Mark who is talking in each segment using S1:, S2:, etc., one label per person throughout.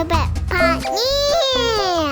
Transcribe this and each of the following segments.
S1: อแบบพาเนี่ย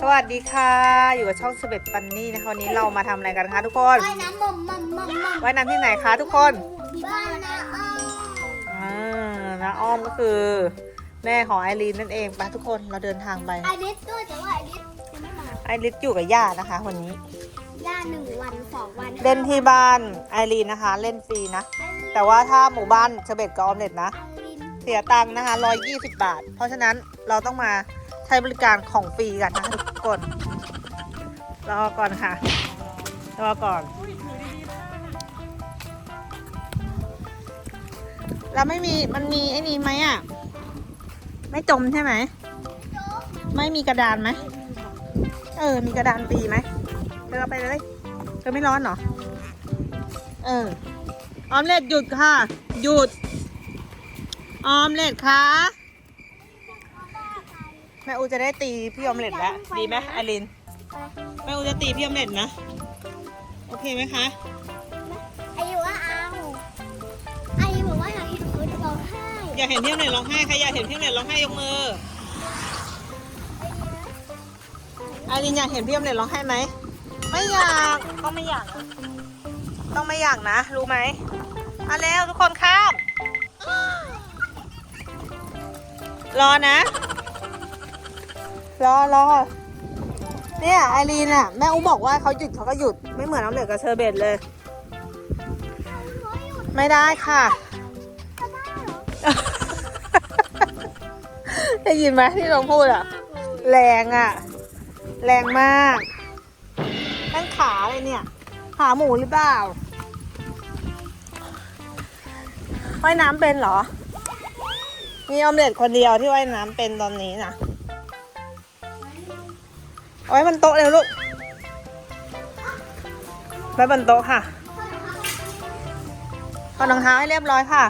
S2: สวัสดีค่ะ อยู่กับช่องเชเบตฟันนี่นะคะวันนี้เรามาทำอะไรกันคะทุกคน
S1: ว่ายน้ำมัมมัมมัมมัม
S2: ว่ายน้ำที่ไหนคะทุกคน
S1: บ้านนะอ้อ
S2: อ่าน้าอ้อมก็คือ แม่ของไอรีนนั่นเองไปทุกคนเราเดินทางไป
S1: ไอริสด้วยแต่ว่าไอริสยังไม่มา
S2: ไอริสอยู่กับย่านะคะ วันนี้
S1: ย่าหนึ่งวันสองวัน
S2: เล่นที่บ้านไอรีนนะคะ เล่นฟรีนะ แต่ว่าถ้าหมู่บ้านเชเบตกับออมเล็ตนะ
S1: ไอริน
S2: เสียตังค์นะคะ120 บาท เพราะฉะนั้นเราต้องมาใช้บริการของฟรีกันนะคะทุกคนรอก่อนค่ะรอก่อน เราไม่มีมันมีไอ้นี้ไหมอะ ไม่จมใช่ไหม ไม่มีกระดานไหม เออ มีกระดานตีไหมเธอเอาไปเลย เธอไม่ร้อนเหรอ เออ ออมเล็ตหยุดค่ะ หยุด ออมเล็ตคะแม่อูจะได้ตีพี่ออมเล็ตแล้วดีไหมไอรินแม่อูจะตีพี่ออมเล็ตนะโอเคไหมคะ
S1: ไอยูว่าเอาไอยูบอกว่าอยากเห็นคนร้องไห้
S2: อยากเห็นพี่ออมเล็ตร้องไห้ใครอยากเห็นพี่ออมเล็ตร้องไห้ยกมือไอรินอยากเห็นพี่ออมเล็ตร้องไห้ไหมไม่อยากต้องไม่อยากนะต้องไม่อยากนะ รู้ไหมมาแล้วทุกคนข้าม รอนะ รอรอเนี่ยไอรีนอะแม่อูบอกว่าเขาหยุดเขาก็หยุดไม่เหมือนน้ำเหลือกับเชอร์เบตเลย ไม่ได้ค่ะได้ยินไหมที่เราพูดอะแรงอะแรงมากนั่นขาเลยเนี่ย ขาหมูหรือเปล่าว่ายน้ำเป็นเหรอ มีออมเล็ตคนเดียวที่ว่ายน้ำเป็นตอนนี้นะเอาไว้บนโต๊ะเร็วลูก ไว้บนโต๊ะค่ะถอดรองเท้าให้เรียบร้อยค่ะ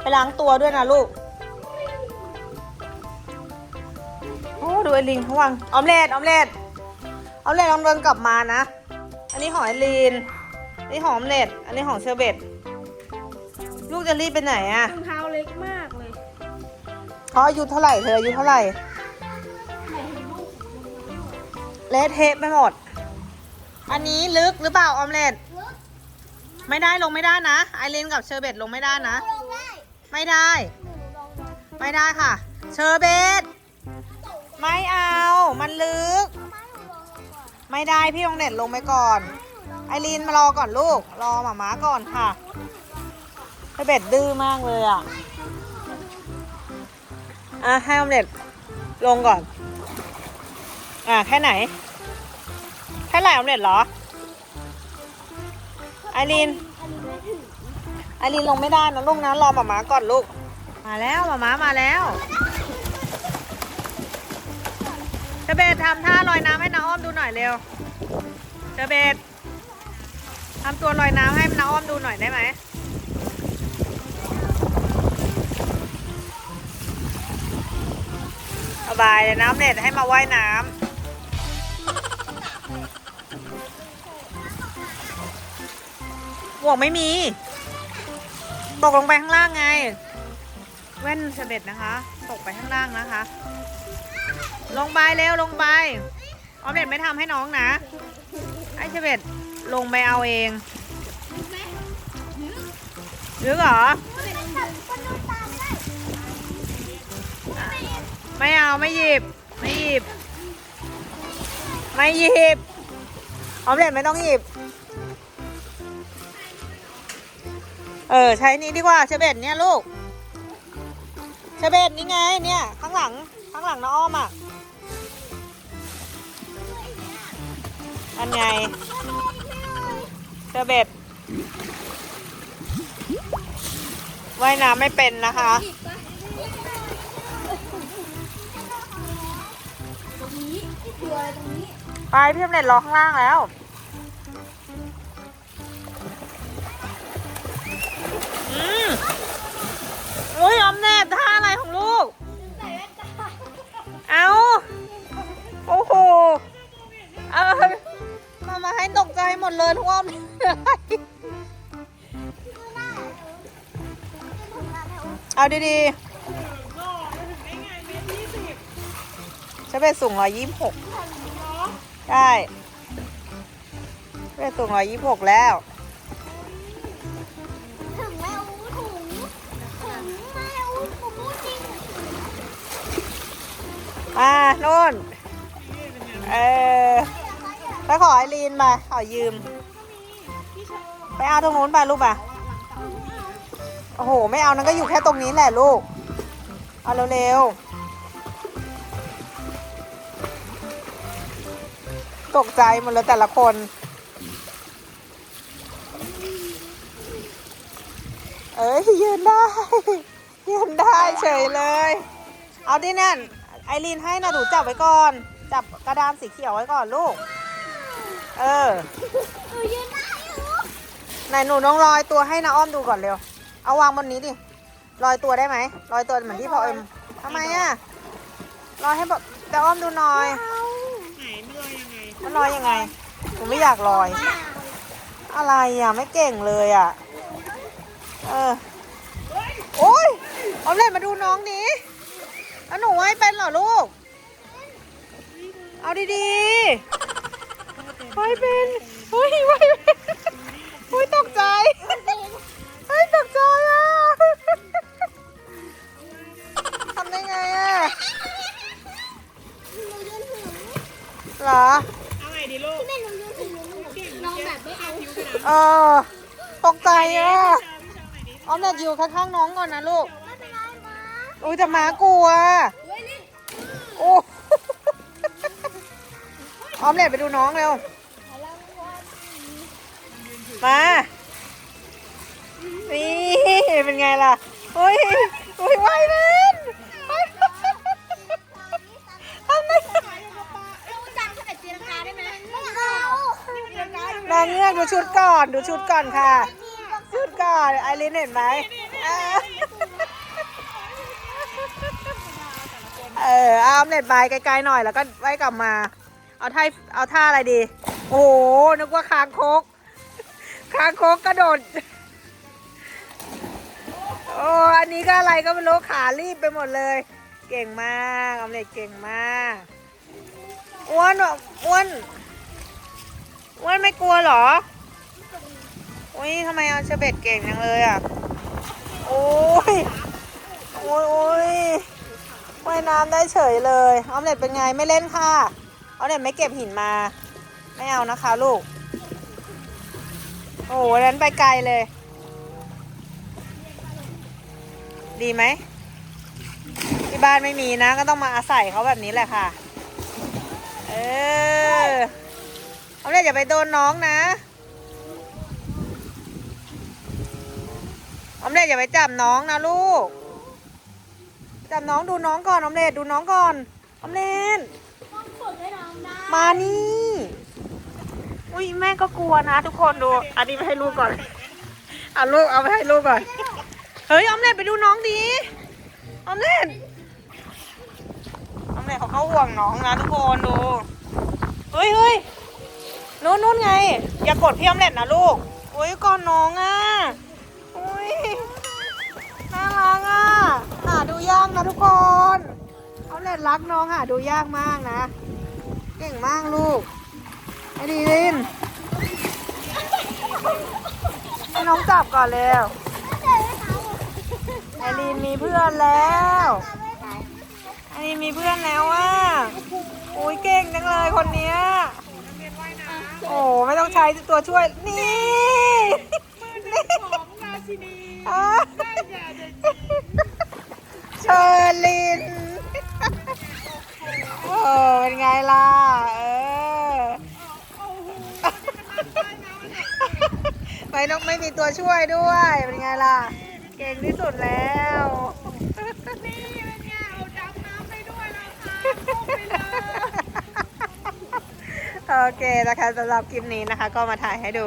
S2: ไปล้างตัวด้วยนะลูก โอ้ดูไอลิงเขาวางออมเล็ตออมเล็ตออมเล็ตลองเดินกลับมานะ อันนี้ของไอลีนอันนี้ขอออมเล็ตอันนี้ของเชอร์เบตลูกจะรีบไปไหนอะ
S1: ร เขา
S2: อายุเท่าไหร่ เธออายุเท่าไหร่ เละเทะไปหมด อันนี้ลึกหรือเปล่าออมเล็ตไม่ได้ลงไม่ได้นะ ไอรินกับเชอร์เบตลงไม่ได้นะ
S1: ไม่
S2: ได้ ไม่ได้ค่ะ เชอร์เบตไม่เอา มันลึก ไม่ได้พี่องเน็ตลงไปก่อน ไอรีนมารอก่อนลูก รอหมาม้าก่อนค่ะเชอร์เบตดื้อมากเลยอะ อะให้ออมเล็ตลงก่อน อะแค่ไหน แค่ไหนออมเล็ตเหรอไอรีนไอรีนลงไม่ได้นะลูกนะรอหมาม้าก่อนลูก มาแล้วหมาม้ามาแล้วเชอเบตทำท่าลอยน้ำให้น้าอ้อมดูหน่อยเร็วเชอเบตทำตัวลอยน้ำให้น้าอ้อมดูหน่อยได้ไหม สบายเลยน้ำเน็ตให้มาว่ายน้ำหมวกไม่มี ตกลงไปข้างล่างไง แว่นเสด็จนะคะ ตกไปข้างล่างนะคะ ลงไปเร็วลงไปออมเด็ดไม่ทำให้น้องนะ ไอ้เฉเบตลงไปเอาเองลึกเหรอ ไม่เอาไม่หยิบ ไม่หยิบ ไม่หยิบออมเล็ตไม่ต้องหยิบ เออ ใช้นี้ดีกว่าเชเบตเนี่ยลูกเชเบตนี่ไง เนี่ย ข้างหลัง ข้างหลังน้อ้อมอะ อันไงเชเบตว่ายน้ำไม่เป็นนะคะ
S1: ไป
S2: พี่อมเล็ตรอข้างล่างแล้ว อืมอุ้ยอมเล็ตท่าอะไรของลูก เอาโอ้โห เออ มามาให้ตกใจหมดเลยทุกออมเอาดีๆเบ็ดสูงร้อยยี่สิบหก ใช่เชเบ็ดสูงร้อยยี่สิบหกแล้ว
S1: ถึงแม่อู้ถุงถึงแม่อู้ผมพูดจริง
S2: มาโน่น เออไปขอไอรีนไปขอยืม ไปเอาตรงนู้นไปลูกป่ะ โอ้โห ไม่เอานั่นก็อยู่แค่ตรงนี้แหละลูก เอาเร็วๆ ตกใจหมดเลยแต่ละคน เอ้ยยืนได้ ยืนได้เฉยเลย เอาดินั่นไอรีนให้นะหนูจับไว้ก่อน จับกระดานสีเขียวไว้ก่อนลูก เออ
S1: หนูยืนได้อยู่
S2: ไหนหนูน้องลอยตัวให้นาอ้อมดูก่อนเร็ว เอาวางบนนี้ดิลอยตัวได้ไหมลอยตัวเหมือนที่พ่อเอ็มทำไมอะลอยให้แบบจะอ้อมดูหน่อย
S3: ไหนไม่ลอยยังไง
S2: มันลอยยังไงหนูไม่อยากลอย อะไรอะไม่เก่งเลยอะ เออ โอ้ยเอาเลยมาดูน้องนี้แล้วหนูให้เป็นเหรอลูก เอาดีๆไม่เป็นเฮ้ยไว้ อ
S3: บพี่ชอบไหนดี
S2: ออมเล็ตอยู่ข้างๆน้องก่อนนะลูก
S1: ไม่เป็นไรมา
S2: อุ้ยแต่หมากลัว
S1: เฮ้ยนี่
S2: โอ้ออมเล็ตไปดูน้องเร็ว
S1: ขอรางวัล
S2: มานี่เป็นไงล่ะอุ้ยอุ้ยไหวเล่นทำไม
S1: เอาจังขนาดตีลังกาได้ไหมไม่เอา
S2: นางเงือกดูชุดก่อนดูชุดก่อนค่ะชุดก่อน ไอรินเห็นไหมเออเออเอาออมเล็ตไปไกลๆหน่อยแล้วก็ไว้กลับมา เอาท่าเอาท่าอะไรดี โอ้โหนึกว่าคางคกคางคกกระโดดโอ้อันนี้ก็อะไรก็ไม่รู้ขารีบไปหมดเลย เก่งมากออมเล็ตเก่งมากอ้วนอ้วนอ้วนไม่กลัวหรอ ยทำไมเอาเชอร์เบตเก่งจังเลยอะ โอ้ย โอ้ยโอ้ยว่ายน้ำได้เฉยเลย ออมเล็ตเป็นไงไม่เล่นค่ะ ออมเล็ตไม่เก็บหินมา ไม่เอานะคะลูก โอ้โหนนั้นไปไกลเลย ดีไหม ที่บ้านไม่มีนะก็ต้องมาอาศัยเขาแบบนี้แหละค่ะ เออเอาเลยอย่าไปโดนน้องนะ ออมเล็ตอย่าไปจับน้องนะลูก จับน้องดูน้องก่อนออมเล็ตดูน้องก่อนออมเล็ต
S1: ต้องฝึกให้น้องได้
S2: มานี่ อุ้ยแม่ก็กลัวนะ ทุกคนดู อันนี้ไปให้ลูกก่อนเอาลูกเอาไปให้ลูกก่อน เฮ้ยออมเล็ตไปดูน้องดีออมเล็ตออมเล็ตเขาเข้าห่วงน้องนะทุกคนดู เฮ้ยเฮ้ยนู้นนู้นไง อย่ากดพี่ออมเล็ตนะลูก อุ้ยก่อนน้องอะอุ้ยน่า รักอะ หาดูยากนะทุกคนออมเล็ตรักน้องหาดูยากมากนะ เก่งมากลูกไอ้ดีลินให้น้องจับก่อนเร็วไอรีนมีเพื่อนแล้วไอรีนมีเพื่อนแล้วอะโอ้ยเก่งจังเลยคนเนี้ยโอ้ไม่ต้องใช้ตัวช่วย นี่นี่
S3: ของราชินี
S2: อะ
S3: ได้อย่าเช
S2: อร์ลิน โอ้เป็นไงล่ะ เออ ไม่ต้องไม่มีตัวช่วยด้วย เป็นไงล่ะ เก่งที่สุดแล้ว
S3: นี่เป็นไงเอาดำน้ำไปด้วยนะคะลงไปเลย
S2: โอเคนะคะสำหรับคลิปนี้นะคะ ก็มาถ่ายให้ดู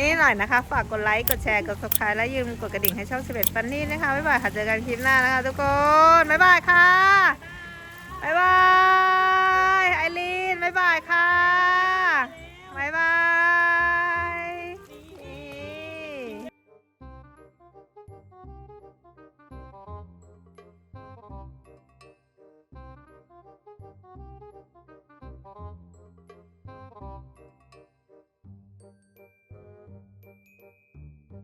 S2: นี่หน่อยนะคะ ฝากกดไลค์ กดแชร์ กด subscribe และยืมกดกระดิ่งให้ช่องเฉลิมฟันนี่นะคะ บ๊ายบายค่ะ เจอกันคลิปหน้านะคะทุกคน บ๊ายบายค่ะ บ๊ายบาย ไอรีน บ๊ายบายค่ะ